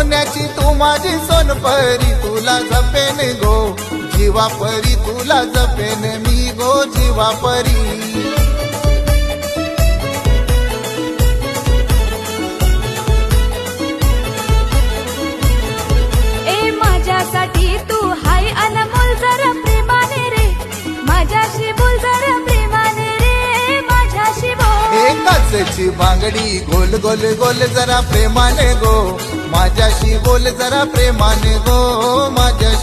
सोन्याची तू माझी सोनपरी तुला जपेन गो. जीवा परी तुला जपेन मी गो जीवा परी. ए माझ्यासाठी तू एकाचची बांगडी गोल गोल गोल जरा प्रेमाने गो. माझ्याशी बोल जरा प्रेमाने गो. माझ्याशी